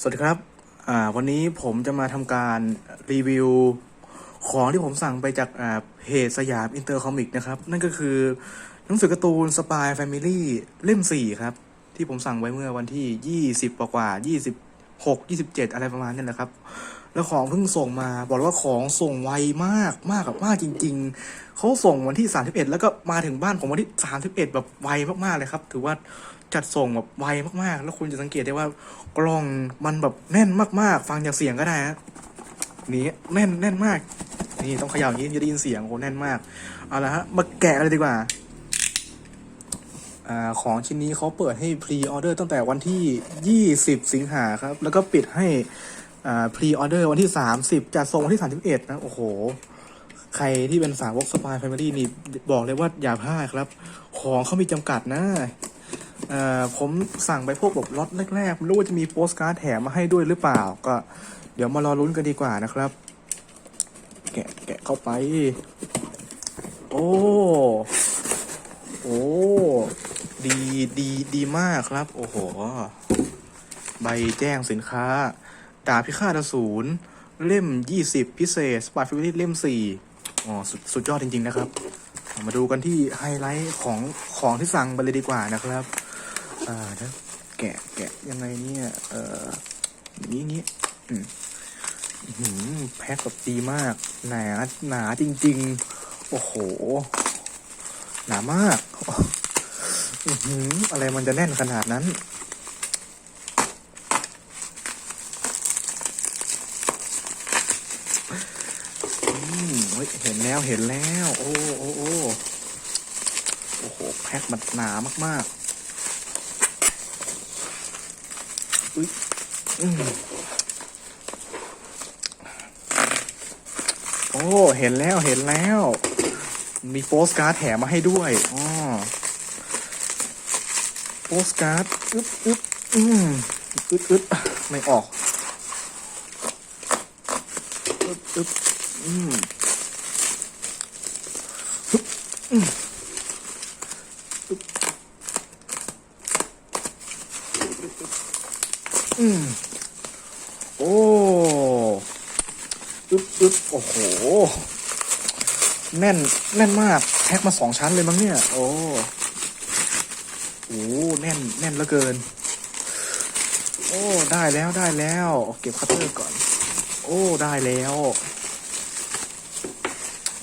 สวัสดีครับอ่าวันนี้ผมจะมาทำการรีวิวของที่ผมสั่งไปจากอ่าเพจสยามอินเตอร์คอมิกนะครับ นั่นก็คือหนังสือการ์ตูนสปายแฟมิลี่เล่มสี่ครับ ที่ผมสั่งไว้เมื่อวันที่ยี่สิบกว่ายี่สิบหกยี่สิบเจ็ดอะไรประมาณนี้แหละครับ แล้วของเพิ่งส่งมา บอกเลยว่าของส่งไวมากมากกับมากจริง ๆเขาส่งวันที่ 31 แล้วก็มาถึงบ้านผมวันที่ 31 แบบไวมากๆเลยครับ ถือว่าจัดส่งแบบไวมากๆ แล้วคุณจะสังเกตได้ว่ากล้องมันแบบแน่นมากๆ ฟังจากเสียงก็ได้ฮะนี่แน่นแน่นมาก นี่ต้องเขย่าอย่างนี้จะได้ยินเสียงโอ้แน่นมากเอาละฮะมาแกะเลยดีกว่าอ่าของชิ้นนี้เขาเปิดให้พรีออเดอร์ตั้งแต่วันที่ 20 สิงหาครับ แล้วก็ปิดให้ อ่าพรีออเดอร์วันที่30จัดส่งวันที่31นะ โอ้โห ใครที่เป็นสาวกสปายแฟมิลี่นี่บอกเลยว่าอย่าพลาดครับ ของเขามีจำกัดนะผมสั่งไปพวกแบบล็อตแรกๆไม่รู้ว่าจะมีโปสการ์ดแถมมาให้ด้วยหรือเปล่า ก็ เดี๋ยวมารอลุ้นกันดีกว่านะครับ แกะแกะเข้าไป โอ้โอ้ดีดีดีมากครับ โอ้โห ใบแจ้งสินค้า ดาบพิฆาตอสูรเล่ม 20 พิเศษสปาร์ฟิลิตเล่ม 4 อ๋อสุดสุดยอดจริง ๆ นะครับ มาดูกันที่ไฮไลท์ของของที่สั่งไปเลยดีกว่านะครับ อ่านะแกะแกะยังไงเนี่ย เอ่ออย่างนี้อย่างนี้อืมแพ็คแบบดีมาก หนาหนาจริง ๆ โอ้โห หนามาก อืออะไรมันจะแน่นขนาดนั้น อืมเฮ้ยเห็น แล้วเห็นแล้ว โอ้โอ้โอ้โอ้โหแพ็คมันหนามากๆอุ้ยอืมโอ้เห็นแล้วเห็นแล้ว มีโปสการ์ดแถมมาให้ด้วยอ๋อโปสการ์ดอึ๊บอึ๊บอืมอึ๊บอึ๊บไม่ออกอึ๊บอึ๊บอืม อืมอึ๊บอืมโอ้อึ๊บอึ๊บโอ้โห แน่น แน่นมาก แพ็คมาสองชั้นเลยมั้งเนี่ย โอ้โหแน่น แน่นเหลือเกิน โอ้ ได้แล้วได้แล้ว เก็บคัตเตอร์ก่อน โอ้ ได้แล้ว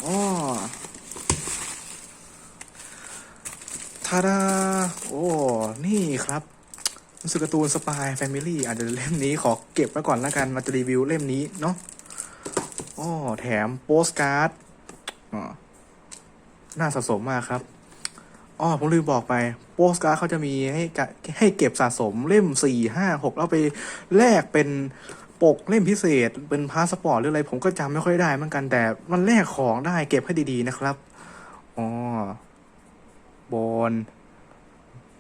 อ๋อ ทาดา โอ้ นี่ครับหนังสือการ์ตูนสปายแฟมิลี่อาจจะเล่มนี้ขอเก็บไว้ก่อนแล้วกันมาจะรีวิวเล่มนี้เนาะอ๋อแถมโปสการ์ดอ๋อน่าสะสมมากครับอ๋อผมลืมบอกไปโปสการ์ดเขาจะมีให้ให้เก็บสะสมเล่มสี่ห้าหกแล้วไปแลกเป็นปกเล่มพิเศษ เป็นพาสปอร์ตหรืออะไร ผมก็จำไม่ค่อยได้เหมือนกันแต่มันแลกของได้เก็บให้ดีๆนะครับอ๋อ บอล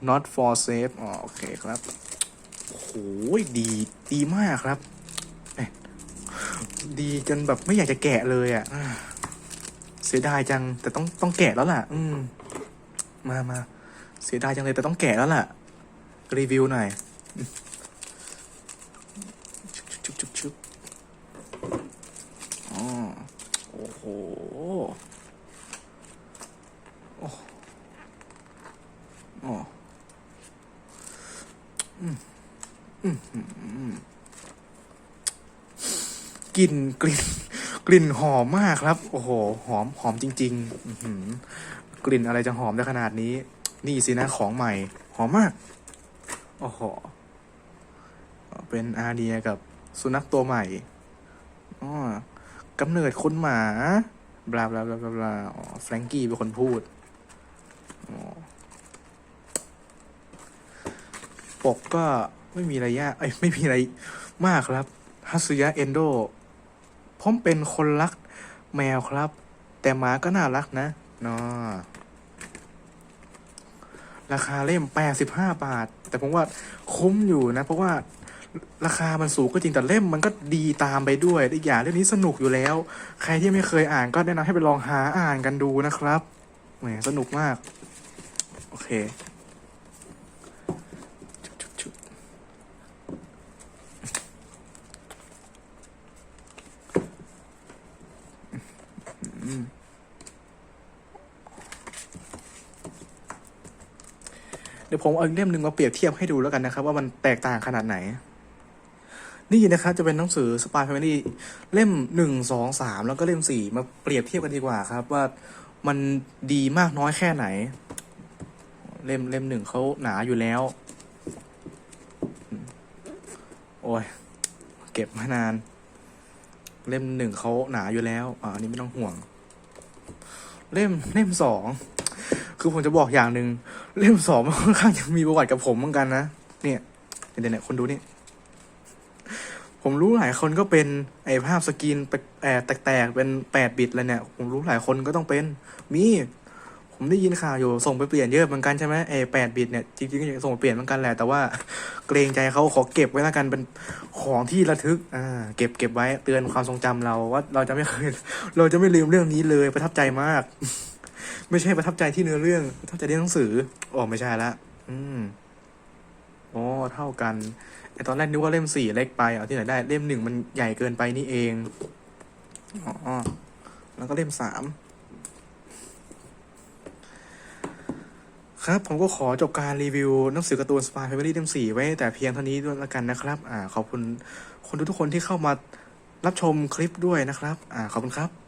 not for safe อ๋อโอเคครับโอ้โหดีดีมากครับเอ๊ะดีจนแบบไม่อยากจะแกะเลยอะ เสียดายจัง แต่ต้องต้องแกะแล้วล่ะ อืม มามาเสียดายจังเลยแต่ต้องแกะแล้วล่ะ รีวิวหน่อยชุบชุบชุบชุบอ๋อโอ้โหโอ้โอ้อืมอืมอืมอืมกลิ่นกลิ่น กลิ่นหอมมากครับ โอ้โห หอมหอมจริงๆอื้อหือกลิ่นอะไรจะหอมได้ขนาดนี้ นี่สินะของใหม่ หอมมาก โอ้โห เป็นอาเดียกับสุนัขตัวใหม่อ๋อกำเนิดคนหมา บลาบลาบลาบลาบลาแฟรงกี้เป็นคนพูดอ๋อ ปกก็ไม่มีอะไรยากเอ้ยไม่มีอะไรมากครับฮัสยะเอนโดผมเป็นคนรักแมวครับ แต่หมาก็น่ารักนะเนาะราคาเล่มแปดสิบห้าบาท แต่ผมว่าคุ้มอยู่นะ เพราะว่าราคามันสูงก็จริงแต่เล่มมันก็ดีตามไปด้วยอีกอย่างเรื่องนี้สนุกอยู่แล้ว ใครที่ไม่เคยอ่านก็แนะนำให้ไปลองหาอ่านกันดูนะครับแหมสนุกมาก โอเคชุบชุบชุบ ดี๋ยวผมเอาอีกเล่มหนึ่งมาเปรียบเทียบให้ดูแล้วกันนะครับ ว่ามันแตกต่างขนาดไหน นี่นะครับจะเป็นหนังสือ Spy Family เล่มหนึ่งสองสามแล้วก็เล่มสี่มาเปรียบเทียบกันดีกว่าครับ ว่ามันดีมากน้อยแค่ไหน เล่มเล่มหนึ่งเขาหนาอยู่แล้ว โอ้ยเก็บมานาน เล่มหนึ่งเขาหนาอยู่แล้วอ่าอันนี้ไม่ต้องห่วง เล่มเล่มสอง คือผมจะบอกอย่างหนึ่งเล่มสองมันค่อนข้างจะมีประวัติกับผมเหมือนกันนะเนี่ยเดี๋ยวเนี่ยคนดูนี่ผมรู้หลายคนก็เป็นไอภาพสกรีนแปลกแอบแตกๆเป็นแปดบิตเลยเนี่ย ผมรู้หลายคนก็ต้องเป็น มี ผมได้ยินข่าวอยู่ส่งไปเปลี่ยนเยอะเหมือนกันใช่ไหมไอแปดบิตเนี่ยจริงๆก็ยากส่งไปเปลี่ยนเหมือนกันแหละแต่ว่าเกรงใจเขาขอเก็บไว้แล้วกันเป็นของที่ระทึกอ่าเก็บเก็บไว้เตือนความทรงจำเราว่าเราจะไม่เคยเราจะไม่ลืมเรื่องนี้เลยประทับใจมาก ไม่ใช่ประทับใจที่เนื้อเรื่องประทับใจที่หนังสืออ๋อไม่ใช่ละอืมอ๋อเท่ากันไอตอนแรกนึกว่าเล่มสี่เล็กไปเอาที่ไหนได้เล่มหนึ่งมันใหญ่เกินไปนี่เองอ๋อแล้วก็เล่มสามครับ ผมก็ขอจบการรีวิวหนังสือการ์ตูน Spy Family เล่มสี่ไว้แต่เพียงเท่านี้ด้วยละกันนะครับ อ่า ขอบคุณคนทุกคนที่เข้ามารับชมคลิปด้วยนะครับ อ่า ขอบคุณครับ